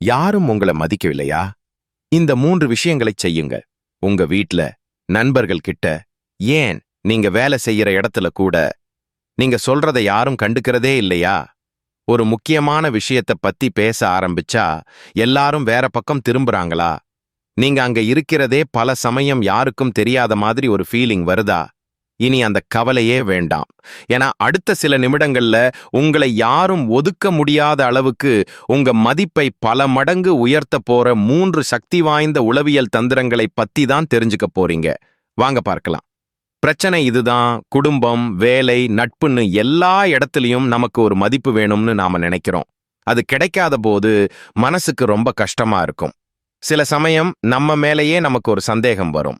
யாரும் உங்களை மதிக்கவில்லையா? இந்த மூன்று விஷயங்களைச் செய்யுங்க. உங்க வீட்ல நண்பர்கள் கிட்ட ஏன் நீங்க வேலை செய்யற இடத்துல கூட நீங்க சொல்றதை யாரும் கண்டுக்கிறதே இல்லையா? ஒரு முக்கியமான விஷயத்த பத்தி பேச ஆரம்பிச்சா எல்லாரும் வேற பக்கம் திரும்புறாங்களா? நீங்க அங்க இருக்கிறதே பல சமயம் யாருக்கும் தெரியாத மாதிரி ஒரு ஃபீலிங் வருதா? இனி அந்த கவலையே வேண்டாம். ஏன்னா அடுத்த சில நிமிடங்கள்ல உங்களை யாரும் ஒதுக்க முடியாத அளவுக்கு உங்க மதிப்பை பல மடங்கு உயர்த்த போற மூன்று சக்தி வாய்ந்த உளவியல் தந்திரங்களை பத்தி தான் தெரிஞ்சுக்க போறீங்க. வாங்க பார்க்கலாம். பிரச்சனை இதுதான். குடும்பம் வேலை நட்புன்னு எல்லா இடத்துலயும் நமக்கு ஒரு மதிப்பு வேணும்னு நாம நினைக்கிறோம். அது கிடைக்காத போது மனசுக்கு ரொம்ப கஷ்டமா இருக்கும். சில சமயம் நம்ம மேலேயே நமக்கு ஒரு சந்தேகம் வரும்.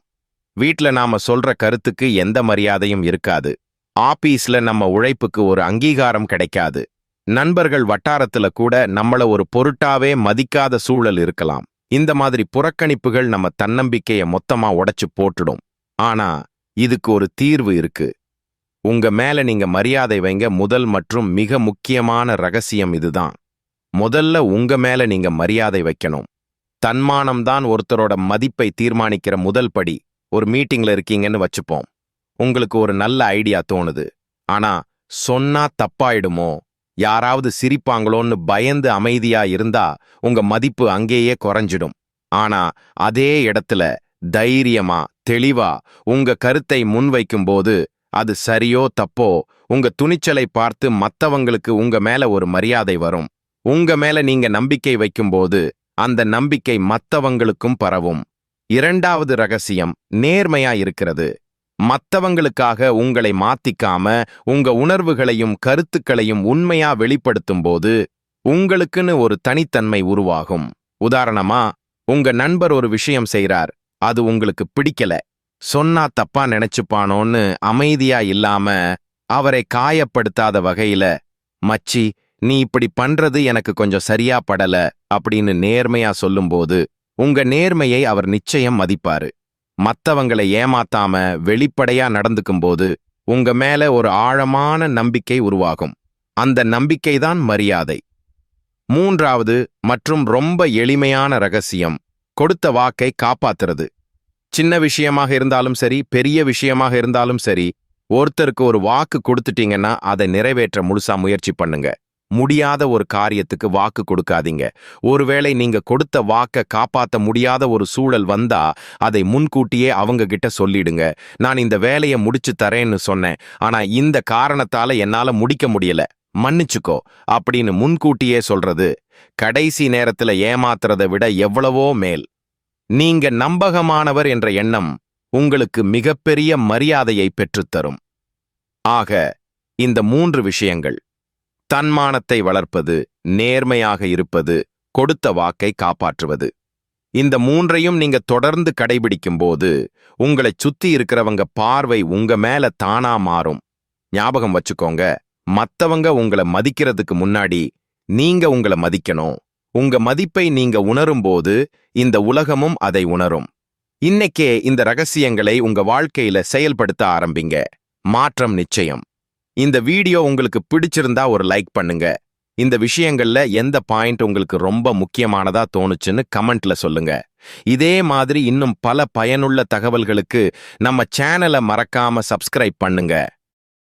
வீட்ல நாம சொல்ற கருத்துக்கு எந்த மரியாதையும் இருக்காது. ஆபீஸ்ல நம்ம உழைப்புக்கு ஒரு அங்கீகாரம் கிடைக்காது. நண்பர்கள் வட்டாரத்துல கூட நம்மள ஒரு பொருட்டாவே மதிக்காத சூழல் இருக்கலாம். இந்த மாதிரி புறக்கணிப்புகள் நம்ம தன்னம்பிக்கைய மொத்தமா உடைச்சு போட்டுடும். ஆனா இதுக்கு ஒரு தீர்வு இருக்கு. உங்க மேல நீங்க மரியாதை வைங்க முதல் மற்றும் மிக முக்கியமான ரகசியம் இதுதான். முதல்ல உங்க மேல நீங்க மரியாதை வைக்கணும். தன்மானம்தான் ஒருத்தரோட மதிப்பை தீர்மானிக்கிற முதல் படி. ஒரு மீட்டிங்ல இருக்கீங்கன்னு வச்சுப்போம். உங்களுக்கு ஒரு நல்ல ஐடியா தோணுது. ஆனா சொன்னா தப்பாயிடுமோ? யாராவது சிரிப்பாங்களோன்னு பயந்து அமைதியா இருந்தா உங்க மதிப்பு அங்கேயே குறைஞ்சிடும். ஆனா அதே இடத்துல தைரியமா தெளிவா உங்க கருத்தை முன்வைக்கும்போது அது சரியோ தப்போ உங்க துணிச்சலை பார்த்து மத்தவங்களுக்கு உங்க மேல ஒரு மரியாதை வரும். உங்க மேல நீங்க நம்பிக்கை வைக்கும்போது அந்த நம்பிக்கை மத்தவங்களுக்கும் பரவும். இரண்டாவது ரகசியம் நேர்மையா இருக்கிறது மத்தவங்களுக்காக உங்களை மாத்திக்காம உங்க உணர்வுகளையும் கருத்துக்களையும் உண்மையா வெளிப்படுத்தும் போது உங்களுக்குன்னு ஒரு தனித்தன்மை உருவாகும். உதாரணமா உங்க நண்பர் ஒரு விஷயம் செய்றார் அது உங்களுக்கு பிடிக்கல. சொன்னா தப்பா நினைச்சுப்பானோன்னு அமைதியா இல்லாம அவரை காயப்படுத்தாத வகையில மச்சி நீ இப்படி பண்றது எனக்கு கொஞ்சம் சரியா படல அப்படின்னு நேர்மையா சொல்லும்போது உங்க நேர்மையை அவர் நிச்சயம் மதிப்பாரு. மத்தவங்களை ஏமாத்தாம வெளிப்படையா நடந்துக்கும்போது உங்க மேல ஒரு ஆழமான நம்பிக்கை உருவாகும். அந்த நம்பிக்கைதான் மரியாதை. மூன்றாவது மற்றும் ரொம்ப எளிமையான ரகசியம் கொடுத்த வாக்கை காப்பாத்துறது. சின்ன விஷயமாக இருந்தாலும் சரி பெரிய விஷயமாக இருந்தாலும் சரி ஒருத்தருக்கு ஒரு வாக்கு கொடுத்துட்டீங்கன்னா அதை நிறைவேற்ற முழுசா முயற்சி பண்ணுங்க. முடியாத ஒரு காரியத்துக்கு வாக்கு கொடுக்காதீங்க. ஒருவேளை நீங்க கொடுத்த வாக்க காப்பாத்த முடியாத ஒரு சூழல் வந்தா அதை முன்கூட்டியே அவங்க கிட்ட சொல்லிடுங்க. நான் இந்த வேலையை முடிச்சு தரேன்னு சொன்னேன். ஆனா இந்த காரணத்தால என்னால முடிக்க முடியல. மன்னிச்சுக்கோ. அப்படின்னு முன்கூட்டியே சொல்றது கடைசி நேரத்துல ஏமாத்துறதை விட எவ்வளவோ மேல். நீங்க நம்பகமானவர் என்ற எண்ணம் உங்களுக்கு மிகப்பெரிய மரியாதையை பெற்றுத்தரும். ஆக இந்த மூன்று விஷயங்கள். தன்மானத்தை வளர்ப்பது நேர்மையாக இருப்பது கொடுத்த வாக்கை காப்பாற்றுவது. இந்த மூன்றையும் நீங்க தொடர்ந்து கடைபிடிக்கும்போது உங்களை சுத்தி இருக்கிறவங்க பார்வை உங்க மேல தானா மாறும். ஞாபகம் வச்சுக்கோங்க மத்தவங்க உங்களை மதிக்கிறதுக்கு முன்னாடி நீங்க உங்களை மதிக்கணும். உங்க மதிப்பை நீங்க உணரும்போது இந்த உலகமும் அதை உணரும். இன்னைக்கே இந்த ரகசியங்களை உங்க வாழ்க்கையில செயல்படுத்த ஆரம்பிங்க. மாற்றம் நிச்சயம். இந்த வீடியோ உங்களுக்கு பிடிச்சிருந்தா ஒரு லைக் பண்ணுங்க. இந்த விஷயங்கள்ல எந்த பாயிண்ட் உங்களுக்கு ரொம்ப முக்கியமானதா தோணுச்சுன்னு கமெண்ட்ல சொல்லுங்க. இதே மாதிரி இன்னும் பல பயனுள்ள தகவல்களுக்கு நம்ம சேனலை மறக்காம சப்ஸ்கிரைப் பண்ணுங்க.